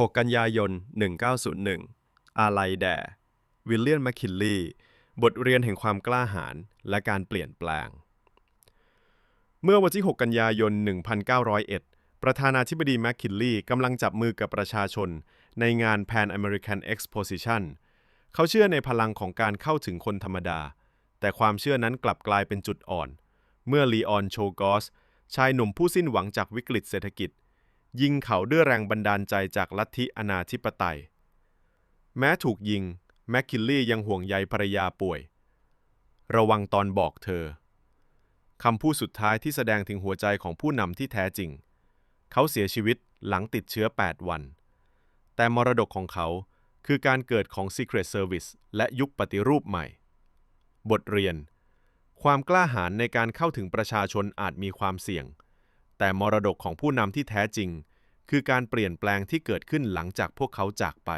6 กันยายน 1901 อาลัยแด่วิลเลียมแมคคินลีบทเรียนแห่งความกล้าหาญและการเปลี่ยนแปลง เมื่อวันที่ 6 กันยายน 1901 ประธานาธิบดีแมคคินลีกำลังจับมือกับประชาชนในงาน Pan American Exposition เขาเชื่อในพลังของการเข้าถึงคนธรรมดา แต่ความเชื่อนั้นกลับกลายเป็นจุดอ่อน เมื่อลีออนโชกอส ชายหนุ่มผู้สิ้นหวังจากวิกฤตเศรษฐกิจ ยิงเขาด้วยแรงบันดาลใจจากลัทธิอนาธิปไตย แม้ถูกยิง แมคคินลีย์ยังห่วงใยภรรยาป่วย ระวังตอนบอกเธอ คำพูดสุดท้ายที่แสดงถึงหัวใจของผู้นำที่แท้จริง เขาเสียชีวิตหลังติดเชื้อ 8 วัน แต่มรดกของเขาคือการเกิดของ Secret Service และยุคปฏิรูปใหม่ บทเรียน ความกล้าหาญในการเข้าถึงประชาชนอาจมีความเสี่ยง แต่มรดกของผู้นำที่แท้จริง คือการเปลี่ยนแปลงที่เกิดขึ้นหลังจากพวกเขาจากไป